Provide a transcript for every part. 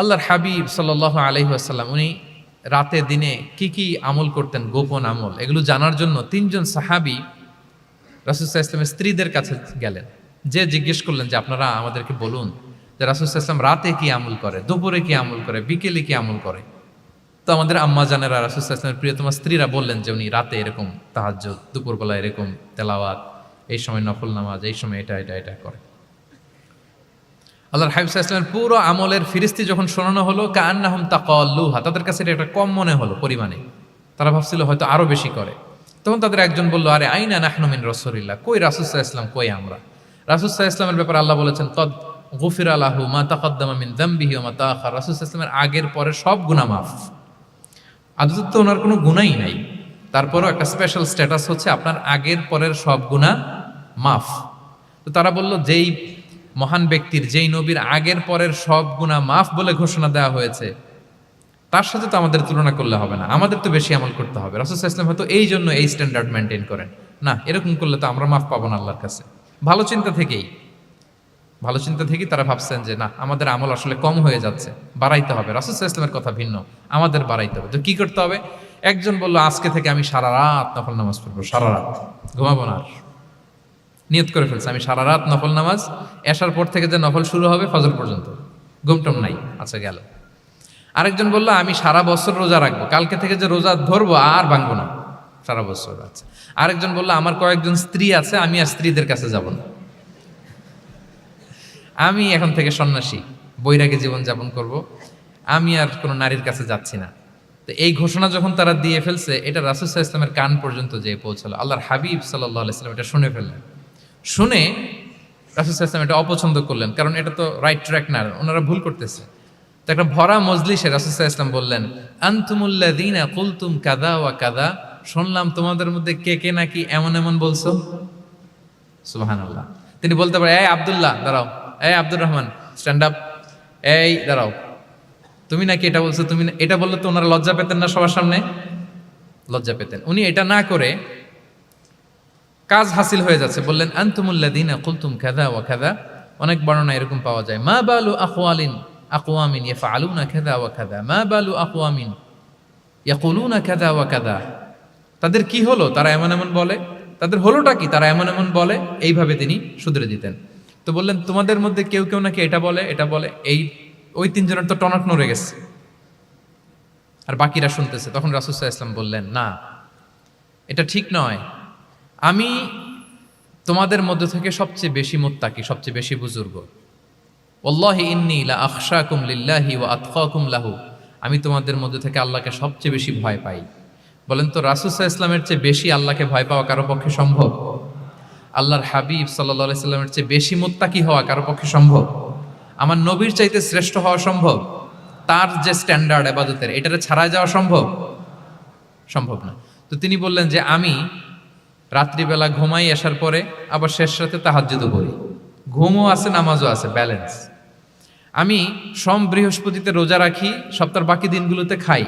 আল্লাহর হাবিব সাল্লাহ আলহি আসাল্লাম উনি রাতে, দিনে কি কি আমল করতেন? গোপন আমল। এগুলো জানার জন্য তিনজন সাহাবি রাসুসাহ ইসলামের স্ত্রীদের কাছে গেলেন। যে জিজ্ঞেস করলেন যে, আপনারা আমাদেরকে বলুন যে রাসুসাহ ইসলাম রাতে কি আমল করে? দুপুরে কি আমল করে? বিকেলে কি আমল করে? তো আমাদের আম্মা জানেরা রাসুসাহ ইসলামের প্রিয়তমা স্ত্রীরা বললেন যে, উনি রাতে এরকম তাহাজ দুপুরবেলা এরকম তেলাওয়াত, এই সময় নফল নামাজ, এই সময় এটা এটা এটা করে। আল্লাহর হাবিব ইসলামের পুরো আমলের ফিরিস্তি যখন শোনানো হলো কান কান্নাহম তাকল্লুহা, তাদের কাছে এটা একটা কম মনে হলো পরিমাণে। তারা ভাবছিল হয়তো আরও বেশি করে। তখন তাদের একজন বলল, আরে, আইনা নাহনুমিন রসুলিল্লাহ, কই রাসুসাহ ইসলাম কই আমরা? রাসুসাহ ইসলামের ব্যাপারে আল্লাহ বলেছেন, কদ গফির আলাহু মা তাকদ্দামা মিন দাম্বিহি মা তাআখার। রাসূল ইসলামের আগের পরে সব গুনাহ মাফ। আদত তো ওনার কোনো গুণাই নাই। তারপরও একটা স্পেশাল স্ট্যাটাস হচ্ছে আপনার আগের পরের সব গুণা মাফ। তো তারা বলল, যেই মহান ব্যক্তির যেই নবীর আগের পরের সব গুণা মাফ বলে ঘোষণা দেওয়া হয়েছে, তার সাথে তো আমাদের তুলনা করলে হবে না। আমাদের তো বেশি আমল করতে হবে। রাসুল ইসলাম হয়তো এই জন্য এই স্ট্যান্ডার্ড মেনটেন করেন। না, এরকম করলে তো আমরা মাফ পাবো না আল্লাহর কাছে। ভালো চিন্তা থেকেই, ভালো চিন্তা থেকেই তারা ভাবছেন যে, না, আমাদের আমল আসলে কম হয়ে যাচ্ছে, বাড়াইতে হবে। রাসুল ইসলামের কথা ভিন্ন। আমাদের বাড়াইতে হবে। তো কি করতে হবে? একজন বলল, আজকে থেকে আমি সারা রাত নফল নামাজ পড়ব, সারা রাত। ঘুমাবো না আর। নিয়ত করে ফেলছে। আমি সারা রাত নফল নামাজ এসার পর থেকে যে নফল শুরু হবে ফজর পর্যন্ত। ঘুমটম নাই আচ্ছা গেল। আরেকজন বলল, আমি সারা বছর রোজা রাখব। কালকে থেকে যে রোজা ধরবো, আর ভাঙবো না। সারা বছর আচ্ছা। আরেকজন বলল, আমার কয়েকজন স্ত্রী আছে, আমি আর স্ত্রীদের কাছে যাব না। আমি এখন থেকে সন্ন্যাসী, বৈরাগী জীবন যাপন করব। আমি আর কোনো নারীর কাছে যাচ্ছি না। তো এই ঘোষণা যখন তারা দিয়ে ফেলছে, এটা রাসুসাহ ইসলামের কান পর্যন্ত যেয়ে পৌঁছালো। আল্লাহর হাবিব সাল্লাহ ইসলাম এটা শুনে ফেললেন। শুনে রাসুসাহ ইসলাম এটা অপছন্দ করলেন, কারণ এটা তো রাইট ট্র্যাক না, ওনারা ভুল করতেছে। তো একটা ভরা মজলিসে রাসুসাহ ইসলাম বললেন আন্তুমুল্লাদিনা কুলতুম কাদা ওয়া কাদা শুনলাম, তোমাদের মধ্যে কে কে নাকি এমন এমন বলছো? সুবাহান আল্লাহ তিনি বলতে পারে, এই আবদুল্লাহ, দাঁড়াও, এই আব্দুর রহমান স্ট্যান্ড আপ এই, দাঁড়াও, তুমি নাকি এটা বলছো, তুমি এটা বললে তো ওনারা লজ্জা পেতেন না সবার সামনে? লজ্জা পেতেন। উনি এটা না করে কাজ হাসিল হয়ে যাচ্ছে। বললেন আন্তুমুল্লাদিনা কুলতুম খাদা ওয়া খাদা অনেক বর্ণনা এরকম পাওয়া যায়। মা বালু আকওয়ালিন আলু না খেদা ওয়া খাদা মা বালু আকওয়ামিন ইয়াকুলুনা খাদা ওয়া খাদা তাদের কি হলো? তারা এমন এমন বলে। তাদের হলোটা কি? তারা এমন এমন বলে। এইভাবে তিনি শুধরে দিতেন। তো বললেন, তোমাদের মধ্যে কেউ কেউ নাকি এটা বলে এটা বলে? এই, ওই তিনজনের তো টনক নড়ে গেছে। আর বাকিরা শুনতেছে। তখন রাসুসাহ ইসলাম বললেন, না, এটা ঠিক নয়। আমি তোমাদের মধ্যে থেকে সবচেয়ে বেশি মোত্তাকি, সবচেয়ে বেশি বুজুর্গ। ওল্লাহি ইন্নি লা আখশাকুম লিল্লাহি ওয়া আতকাকুম লাহু। আমি তোমাদের মধ্যে থেকে আল্লাহকে সবচেয়ে বেশি ভয় পাই। বলেন তো রাসুসাহ ইসলামের চেয়ে বেশি আল্লাহকে ভয় পাওয়া কারও পক্ষে সম্ভব? আল্লাহর হাবিব সাল্লাহ সাল্লামের চেয়ে বেশি মোত্তাকি হওয়া কারও পক্ষে সম্ভব? আমার নবীর চাইতে শ্রেষ্ঠ হওয়া সম্ভব? তার যে স্ট্যান্ডার্ড আবাদতের, এটারে ছাড়া যাওয়া সম্ভব? সম্ভব না। তো তিনি বললেন যে আমি রাত্রিবেলা ঘুমাই আসার পরে আবার শেষ রাতে তাহাজ্জুদও করি। ঘুমও আছে, নামাজও আছে ব্যালেন্স আমি সম বৃহস্পতিতে রোজা রাখি, সপ্তাহের বাকি দিনগুলোতে খাই।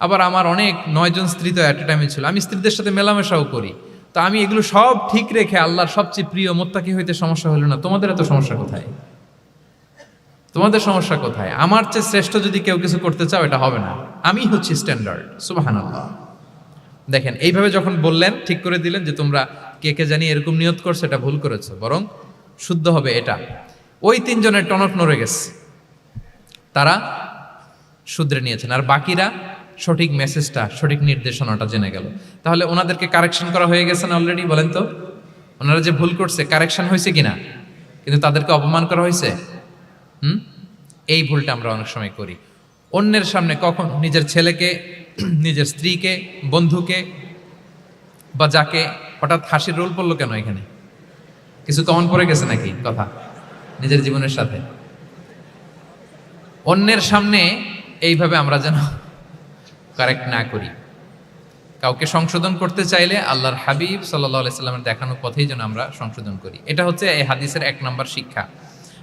আবার আমার অনেক নয়জন স্ত্রী তো অ্যাট টাইমে ছিল। আমি স্ত্রীদের সাথে মেলামেশাও করি। তো আমি এগুলো সব ঠিক রেখে আল্লাহর সবচেয়ে প্রিয় মোত্তাকি হইতে সমস্যা হলো না। তোমাদের এত সমস্যা কোথায়? তোমাদের সমস্যা কোথায়? আমার চেয়ে শ্রেষ্ঠ যদি কেউ কিছু করতে চাও, এটা হবে না। আমি হচ্ছি স্ট্যান্ডার্ড সুবাহান আল্লাহ দেখেন, এইভাবে যখন বললেন, ঠিক করে দিলেন যে তোমরা কে কে জানি এরকম নিয়ত করছ, এটা ভুল করেছ, বরং শুদ্ধ হবে এটা। ওই তিনজনের টনক নড়ে গেছে। তারা শুধরে নিয়েছেন। আর বাকিরা সঠিক মেসেজটা সঠিক নির্দেশনাটা জেনে গেল। তাহলে ওনাদেরকে কারেকশন করা হয়ে গেছে না অলরেডি বলেন তো? ওনারা যে ভুল করছে কারেকশন হয়েছে কিনা কিন্তু তাদেরকে অপমান করা হয়েছে? হুম? এই ভুলটা আমরা অনেক সময় করি। অন্যের সামনে কখন নিজের ছেলেকে নিজের স্ত্রীকে, বন্ধুকে বা যাকে হঠাৎ হাসির রোল পড়ল কেন এখানে? কিছু কমন পড়ে গেছে নাকি কথা? নিজের জীবনের সাথে। অন্যের সামনে এইভাবে আমরা যেন কারেক্ট না করি। কাউকে সংশোধন করতে চাইলে আল্লাহর হাবিব সাল্লাহ সাল্লামের দেখানো পথেই যেন আমরা সংশোধন করি। এটা হচ্ছে এই হাদিসের এক নম্বর শিক্ষা।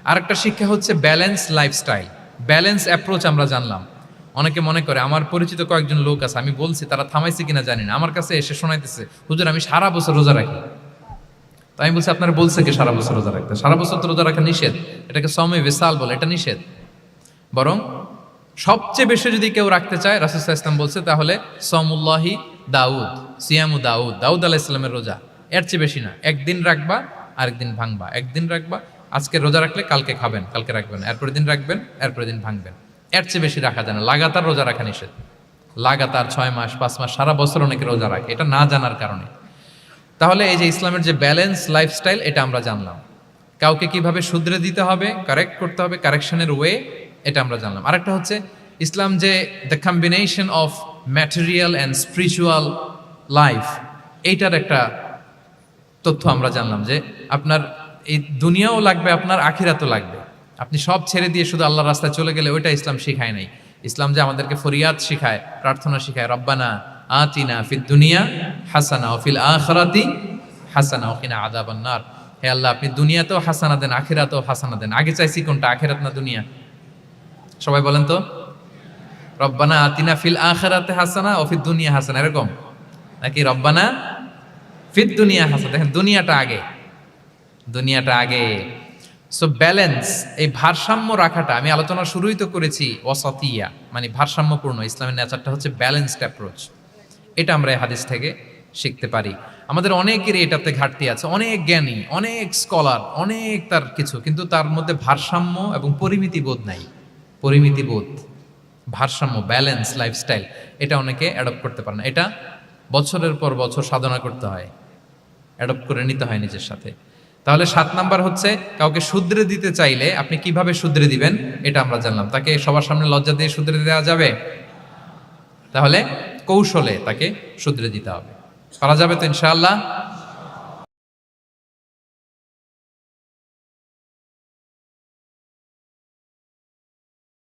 আরেকটা শিক্ষা হচ্ছে ব্যালেন্স লাইফস্টাইল ব্যালেন্স অ্যাপ্রোচ আমরা জানলাম। অনেকে মনে করে, আমার পরিচিত কয়েকজন লোক আছে, আমি বলছি, তারা থামাইছে কিনা জানি না। আমার কাছে এসে শোনাইতেছে, হুজুর, আমি সারা বছর রোজা রাখি। তো আমি বলছি, আপনার বলছে কি সারা বছর রোজা রাখতে? সারা বছর তো রোজা রাখা নিষেধ। এটাকে সময় বিশাল বলে, এটা নিষেধ। বরং সবচেয়ে বেশি যদি কেউ রাখতে চায়, রাসুল ইসলাম বলছে, তাহলে সমুল্লাহি দাউদ, সিয়ামু দাউদ দাউদ আলাহ ইসলামের রোজা। এর চেয়ে বেশি না। একদিন রাখবা, আরেকদিন ভাঙবা। একদিন রাখবা, আজকে রোজা রাখলে কালকে খাবেন, কালকে রাখবেন, এরপরের দিন রাখবেন, এরপরের দিন ভাঙবেন। এর চেয়ে বেশি রাখা যায় না। লাগাতার রোজা রাখা নিষেধ। লাগাতার ছয় মাস, পাঁচ মাস, সারা বছর অনেকে রোজা রাখে। এটা না জানার কারণে। তাহলে এই যে ইসলামের যে ব্যালেন্স লাইফস্টাইল এটা আমরা জানলাম। কাউকে কীভাবে শুধরে দিতে হবে কারেক্ট করতে হবে কারেকশনের ওয়ে এটা আমরা জানলাম। আরেকটা হচ্ছে, ইসলাম যে the combination of material and spiritual life এইটার একটা তথ্য আমরা জানলাম যে আপনার এই দুনিয়াও লাগবে, আপনার আখিরাতও লাগবে। আপনি সব ছেড়ে দিয়ে শুধু আল্লাহর রাস্তায় চলে গেলে ওইটা ইসলাম শিখায় নাই। ইসলাম যে আমাদেরকে ফরিয়াদ শিখায়, প্রার্থনা শিখায়, রব্বানা আতিনা ফিদ দুনিয়া হাসানা ফিল আখরাতি হাসানা ও কিনা আদাবান্নার হে আল্লাহ, আপনি দুনিয়াতেও হাসানা দেন, আখিরাতেও হাসানা দেন। আগে চাইছি কোনটা, আখিরাত না দুনিয়া? সবাই বলেন তো? রব্বানা আতিনা ফিল আখরাতে হাসানা ও ফিদ দুনিয়া হাসানা। এরকম? নাকি রব্বানা ফিদ দুনিয়া হাসানা? দেখেন, দুনিয়াটা আগে। দুনিয়াটা আগে। সো ব্যালেন্স এই ভারসাম্য রাখাটা আমি আলোচনা শুরুই তো করেছি অসতিয়া মানে ভারসাম্যপূর্ণ, ইসলামের নেচারটা হচ্ছে ব্যালেন্সড অ্যাপ্রোচ এটা আমরা এই হাদিস থেকে শিখতে পারি। আমাদের অনেকেরই এটাতে ঘাটতি আছে, অনেক জ্ঞানী, অনেক স্কলার অনেক তার কিছু, কিন্তু তার মধ্যে ভারসাম্য এবং পরিমিতি বোধ নাই। পরিমিতি বোধ, ভারসাম্য ব্যালেন্স লাইফস্টাইল এটা অনেকে অ্যাডপ্ট করতে পারে না। এটা বছরের পর বছর সাধনা করতে হয় অ্যাডপ্ট করে নিতে হয় নিজের সাথে। তাহলে সাত নাম্বার হচ্ছে কাউকে শুধরে দিতে চাইলে আপনি কীভাবে শুধরে দিবেন? এটা আমরা জানলাম। তাকে সবার সামনে লজ্জা দিয়ে শুধরে দেওয়া যাবে? তাহলে কৌশলে তাকে শুধরে দিতে হবে। করা যাবে তো ইনশাআল্লাহ।